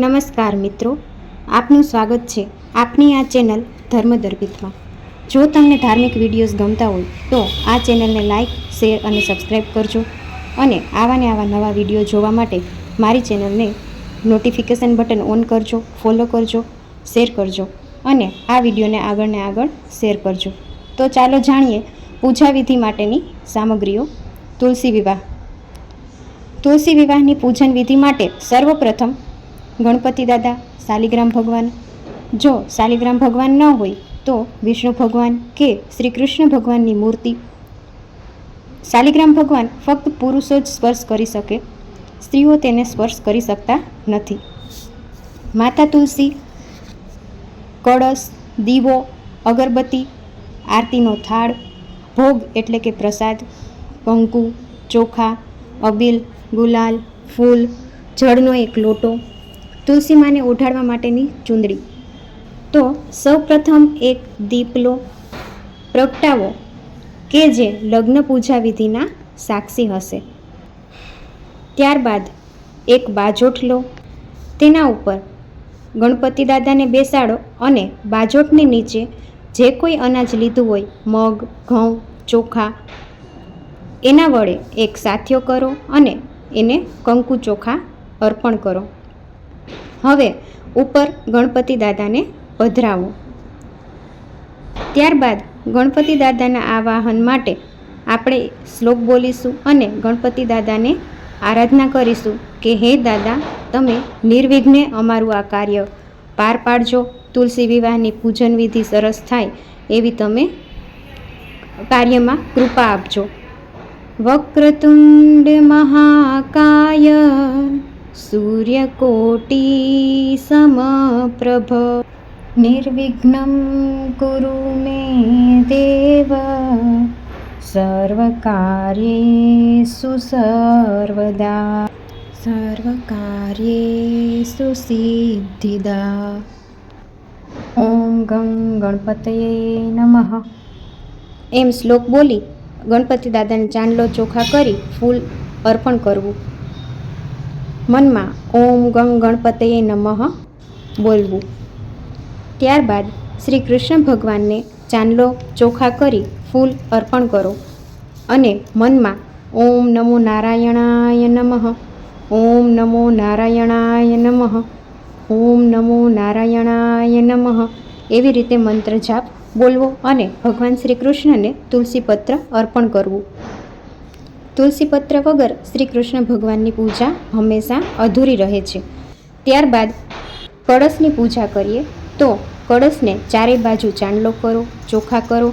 નમસ્કાર મિત્રો, આપનું સ્વાગત છે આપની આ ચેનલ ધર્મ દર્પિતમાં જો તમને ધાર્મિક વિડીયોઝ ગમતા હોય, તો આ ચેનલને લાઇક શેર અને સબસ્ક્રાઈબ કરજો અને આવા ને આવા નવા વીડિયો જોવા માટે મારી ચેનલને નોટિફિકેશન બટન ઓન કરજો, ફોલો કરજો, શેર કરજો અને આ વિડીયોને આગળ ને આગળ શેર કરજો. તો ચાલો જાણીએ પૂજા વિધિ માટેની સામગ્રીઓ. તુલસી વિવાહ. તુલસી વિવાહની પૂજન વિધિ માટે સર્વપ્રથમ ગણપતિ દાદા શાલિગ્રામ ભગવાન. જો શાલિગ્રામ ભગવાન ન હોય, તો વિષ્ણુ ભગવાન કે શ્રી કૃષ્ણ ભગવાનની મૂર્તિ. શાલિગ્રામ ભગવાન ફક્ત પુરુષો જ સ્પર્શ કરી શકે. સ્ત્રીઓ તેને સ્પર્શ કરી શકતા નથી. માતા તુલસી, કળશ, દીવો, અગરબત્તી, આરતીનો થાળ, ભોગ એટલે કે પ્રસાદ કંકુ ચોખા, અબીલ, ગુલાલ, ફૂલ, જળનો એક લોટો. તુલસી માને ઓઢાડવા માટેની ચૂંદડી. તો સૌપ્રથમ એક દીપ લો પ્રગટાવો કે જે લગ્ન પૂજા વિધિના સાક્ષી હશે. ત્યારબાદ એક બાજોઠ લો તેના ઉપર ગણપતિ દાદાને બેસાડો અને બાજોઠની નીચે જે કોઈ અનાજ લીધું હોય, મગ, ઘઉં, ચોખા, એના વડે એક સાથિયો કરો અને એને કંકુ ચોખા અર્પણ કરો. હવે ઉપર ગણપતિ દાદાને પધરાવો. ત્યારબાદ ગણપતિ દાદાના આવાહન માટે આપણે શ્લોક બોલીશું અને ગણપતિ દાદાને આરાધના કરીશું કે, હે દાદા, તમે નિર્વિઘ્ને અમારું આ કાર્ય પાર પાડજો. તુલસી વિવાહની પૂજન વિધિ સરસ થાય એવી તમે કાર્યમાં કૃપા આપજો. વક્રતુંડ મહાકાય સૂર્યકોટિ સમપ્રભ નિર્વિઘ્નમ કુરુ મે દેવ સર્વકાર્યેષુ સર્વદા સર્વકાર્યેષુ સિદ્ધિદા ઓમ ગં ગણપતયે નમઃ એમ શ્લોક બોલી ગણપતિ દાદાને ચાંદલો ચોખા કરી ફૂલ અર્પણ કરવું. મનમાં ઓમ ગં ગણપતયે નમઃ બોલવું. ત્યારબાદ શ્રી કૃષ્ણ ભગવાનને ચાંદલો ચોખા કરી ફૂલ અર્પણ કરો અને મનમાં ઓમ નમો નારાયણાય નમઃ, ઓમ નમો નારાયણાય નમઃ, ઓમ નમો નારાયણાય નમઃ એવી રીતે મંત્ર જાપ બોલવો અને ભગવાન શ્રી કૃષ્ણને તુલસીપત્ર અર્પણ કરવું. તુલસીપત્ર વગર શ્રી કૃષ્ણ ભગવાનની પૂજા હંમેશા અધૂરી રહે છે. ત્યારબાદ કળશની પૂજા કરીએ તો કળશને ચારે બાજુ ચાંદલો કરો, ચોખા કરો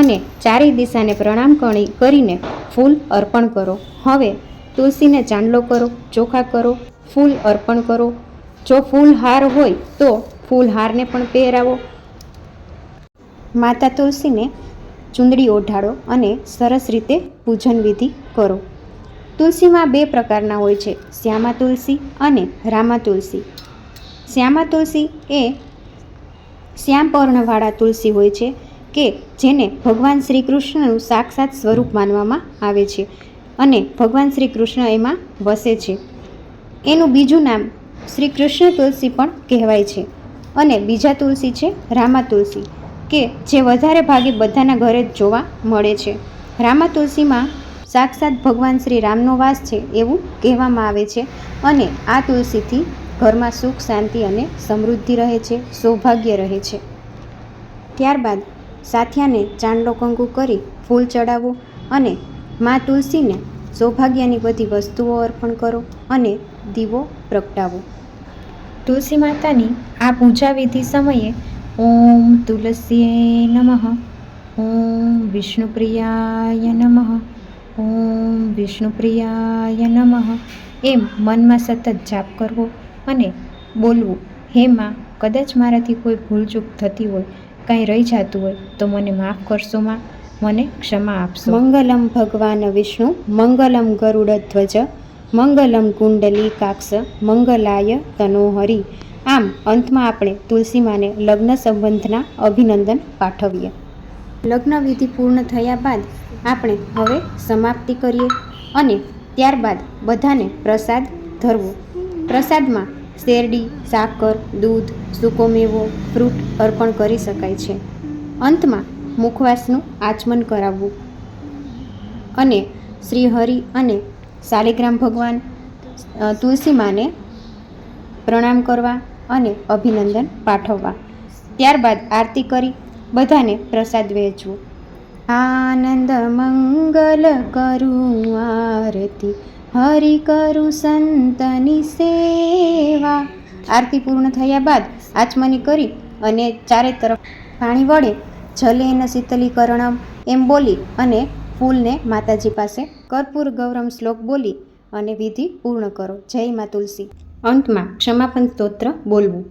અને ચારેય દિશાને પ્રણામ કરી કરીને ફૂલ અર્પણ કરો. હવે તુલસીને ચાંદલો કરો, ચોખા કરો, ફૂલ અર્પણ કરો. જો ફૂલ હાર હોય તો ફૂલ હારને પણ પહેરાવો. માતા તુલસીને ચૂંદડી ઓઢાડો અને સરસ રીતે પૂજન વિધિ કરો. તુલસીમાં બે પ્રકારના હોય છે, શ્યામા તુલસી અને રામા તુલસી. શ્યામા તુલસી એ શ્યામપર્ણવાળા તુલસી હોય છે કે જેને ભગવાન શ્રી કૃષ્ણનું સાક્ષાત સ્વરૂપ માનવામાં આવે છે અને ભગવાન શ્રી કૃષ્ણ એમાં વસે છે. એનું બીજું નામ શ્રી કૃષ્ણ તુલસી પણ કહેવાય છે અને બીજા તુલસી છે રામા તુલસી. કે જે વધારે ભાગે બધાના ઘરે જ જોવા મળે છે. રામા તુલસીમાં સાક્ષાત ભગવાન શ્રી રામનો વાસ છે એવું કહેવામાં આવે છે અને આ તુલસીથી ઘરમાં સુખ, શાંતિ અને સમૃદ્ધિ રહે છે, સૌભાગ્ય રહે છે. ત્યારબાદ સાથિયાને ચાંદલો કંકુ કરી ફૂલ ચડાવો અને મા તુલસીને સૌભાગ્યની બધી વસ્તુઓ અર્પણ કરો અને દીવો પ્રગટાવો. તુલસી માતાની આ પૂજા વિધિ સમયે ઓમ તુલસીએ નમઃ ઓમ વિષ્ણુપ્રિયાય નમઃ ઓમ વિષ્ણુપ્રિયાય નમઃ એમ મનમાં સતત જાપ કરવો અને બોલવું. હે માં, કદાચ મારાથી કોઈ ભૂલચૂક થતી હોય, કાંઈ રહી જતું હોય, તો મને માફ કરશો માં. મને ક્ષમા આપશો. મંગલમ ભગવાન વિષ્ણુ, મંગલમ ગરુડધ્વજ, મંગલમ કુંડલી કાક્ષ, મંગલાય તનોહરી. આમ, અંતમાં આપણે તુલસી માને લગ્ન સંબંધના અભિનંદન પાઠવીએ. લગ્ન વિધિ પૂર્ણ થયા બાદ આપણે હવે સમાપ્તિ કરીએ અને ત્યારબાદ બધાને પ્રસાદ ધરવો. પ્રસાદમાં શેરડી, સાકર, દૂધ, સૂકો મેવો, ફ્રૂટ અર્પણ કરી શકાય છે. અંતમાં મુખવાસનું આચમન કરાવવું. અને શ્રી હરિ અને શાલિગ્રામ ભગવાન તુલસીમાને તુલસી માને પ્રણામ કરવા અને અભિનંદન પાઠવવા. ત્યારબાદ આરતી કરી, બધાને પ્રસાદ વહેંચવો. આનંદ મંગલ કરું, આરતી. હરિ કરું, સંતની સેવા. આરતી પૂર્ણ થયા બાદ આચમની કરી અને ચારે તરફ પાણી વડે જલેન શીતલીકરણમ એમ બોલી અને ફૂલને માતાજી પાસે કર્પૂર ગૌરમ શ્લોક બોલી અને વિધિ પૂર્ણ કરો. જય મા તુલસી. અંતમાં ક્ષમાપન સ્તોત્ર બોલવું.